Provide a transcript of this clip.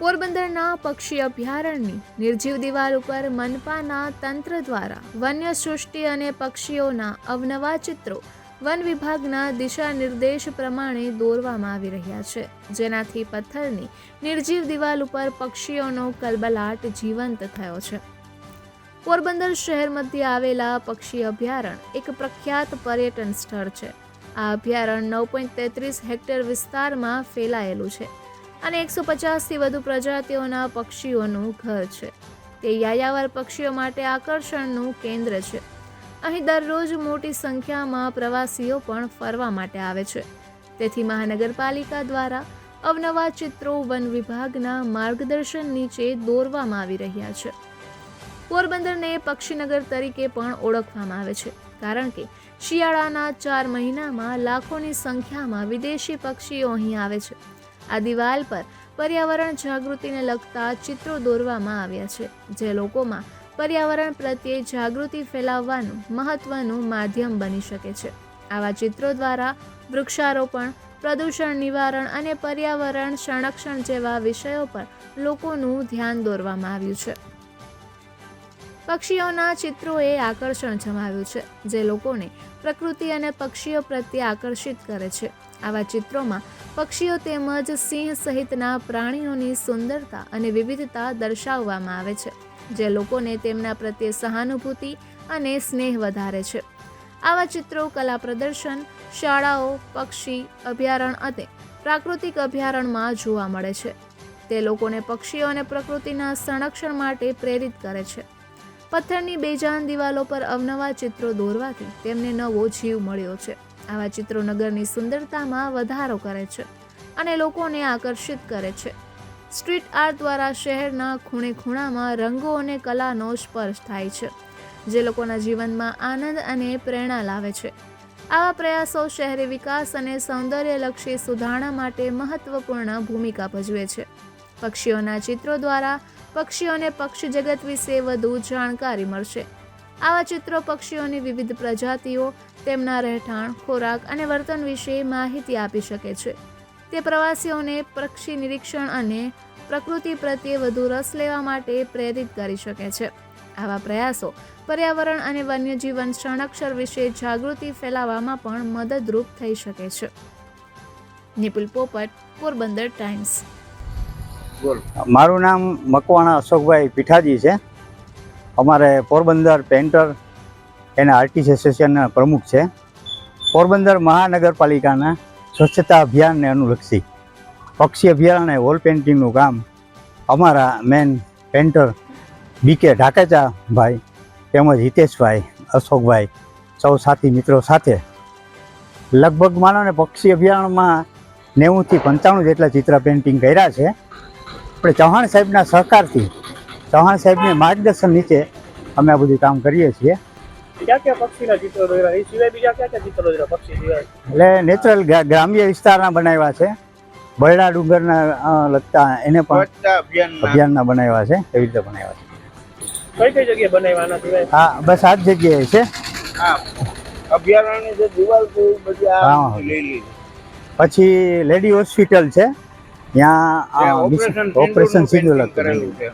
પોરબંદરના પક્ષી અભયારણ્યની નિર્જીવ દિવાલ ઉપર મનપાના તંત્ર દ્વારા વન્ય સૃષ્ટિ અને પક્ષીઓના અવનવા ચિત્રો વન વિભાગના દિશા નિર્દેશ પ્રમાણે દોરવામાં આવી રહ્યા છે. જેનાથી પથ્થરની નિર્જીવ દિવાલ ઉપર પક્ષીઓનો કલબલાટ જીવંત થયો છે. પોરબંદર શહેર મધ્ય આવેલા પક્ષી અભયારણ્ય એક પ્રખ્યાત પર્યટન સ્થળ છે. આ અભયારણ્ય નવ પોઈન્ટ તેત્રીસ હેક્ટર વિસ્તારમાં ફેલાયેલું છે. અને એકસો પચાસથી વધુ પ્રજાતિઓના પક્ષીઓનું ઘર છે. તે યાયાવર પક્ષીઓ માટે આકર્ષણનું કેન્દ્ર છે. અહીં દરરોજ મોટી સંખ્યામાં પ્રવાસીઓ પણ ફરવા માટે આવે છે. તેથી મહાનગરપાલિકા દ્વારા અવનવા ચિત્રો વન વિભાગના માર્ગદર્શન નીચે દોરવામાં આવી રહ્યા છે. પોરબંદરને પક્ષીનગર તરીકે પણ ઓળખવામાં આવે છે, કારણ કે શિયાળાના ચાર મહિનામાં લાખોની સંખ્યામાં વિદેશી પક્ષીઓ અહીં આવે છે. આ દિવાલ પર પર્યાવરણ જાગૃતિને લગતા ચિત્રો દોરવામાં આવ્યા છે, જે લોકોમાં પર્યાવરણ પ્રત્યે જાગૃતિ ફેલાવવાનું મહત્વનું માધ્યમ બની શકે છે. આવા ચિત્રો દ્વારા વૃક્ષારોપણ, પ્રદૂષણ નિવારણ અને પર્યાવરણ સંરક્ષણ જેવા વિષયો પર લોકોનું ધ્યાન દોરવામાં આવ્યું છે. પક્ષીઓના ચિત્રોએ આકર્ષણ જમાવ્યું છે, જે લોકોને પ્રકૃતિ અને પક્ષીઓ પ્રત્યે આકર્ષિત કરે છે. આવા ચિત્રોમાં પક્ષીઓ તેમજ સિંહ સહિતના પ્રાણીઓની સુંદરતા અને વિવિધતા દર્શાવવામાં આવે છે, જે લોકોને તેમના પ્રત્યે સહાનુભૂતિ અને સ્નેહ વધારે છે. આવા ચિત્રો, કલા પ્રદર્શન, શાળાઓ, પક્ષી અભયારણ્ય અને પ્રાકૃતિક અભયારણ્યમાં જોવા મળે છે. તે લોકોને પક્ષીઓ અને પ્રકૃતિના સંરક્ષણ માટે પ્રેરિત કરે છે. પથ્થરની બેજાન દિવાલો પર અવનવા ચિત્રો દોરવાથી તેમને નવો જીવ મળ્યો છે. આવા ચિત્રો નગરની સુંદરતામાં વધારો કરે છે અને લોકોને આકર્ષિત કરે છે. સ્ટ્રીટ આર્ટ દ્વારા શહેરના ખૂણે ખૂણામાં રંગો અને કલાનો સ્પર્શ થાય છે, જે લોકોના જીવનમાં આનંદ અને પ્રેરણા લાવે છે. આવા પ્રયાસો શહેરી વિકાસ અને સૌંદર્યલક્ષી સુધારણા માટે મહત્વપૂર્ણ ભૂમિકા ભજવે છે. પક્ષીઓના ચિત્રો દ્વારા પક્ષીઓને પક્ષી જગત વિશે વધુ જાણકારી મળશે. આવા ચિત્રો પક્ષીઓની વિવિધ પ્રજાતિઓ, તેમના રહેઠાણ, ખોરાક અને વર્તન વિશે માહિતી આપી શકે છે. તે પ્રવાસીઓને પક્ષી નિરીક્ષણ અને પ્રકૃતિ પ્રત્યે વધુ રસ લેવા માટે પ્રેરિત કરી શકે છે. આવા પ્રયાસો પર્યાવરણ અને વન્યજીવન સંરક્ષણ વિશે જાગૃતિ ફેલાવવામાં પણ મદદરૂપ થઈ શકે છે. નિપુલ પોપટ, પોરબંદર ટાઈમ્સ. મારું નામ મકવાણા અશોકભાઈ પીઠાજી છે. અમારે પોરબંદર પેન્ટર એના આર્ટિસ્ટ એસોસિએશનના પ્રમુખ છે. પોરબંદર મહાનગરપાલિકાના સ્વચ્છતા અભિયાનને અનુલક્ષી પક્ષી અભિયાન અને વોલ પેઇન્ટિંગનું કામ અમારા મેન પેન્ટર બીકે ઢાકેચા ભાઈ તેમજ હિતેશભાઈ, અશોકભાઈ, સૌ સાથી મિત્રો સાથે લગભગ માનો ને પક્ષી અભિયાનમાં નેવુંથી પંચાણું જેટલા ચિત્ર પેઇન્ટિંગ કર્યા છે. આપણે ચૌહાણ સાહેબના સહકારથી ચૌહાણ સાહેબને માર્ગદર્શન નીચે અમે આ બધું કામ કરીએ છીએ. એટલે નેચરલ ગ્રામ્ય વિસ્તારના બનાવ્યા છે. બરડા ડુંગરના લગતા એને પણ અભિયાનના. અભિયાનના બનાવ્યા છે. એવી રીતે બનાવ્યા છે. કઈ કઈ જગ્યાએ બનાવવાના હા બસ આ જ જગ્યાએ છે. અભયારણ્યની જે દિવાલ છે એ બધી આ હા. લઈ લીધી. પછી લેડી હોસ્પિટલ છે. ત્યાં ઓપરેશન સિંધુ કરેલું છે.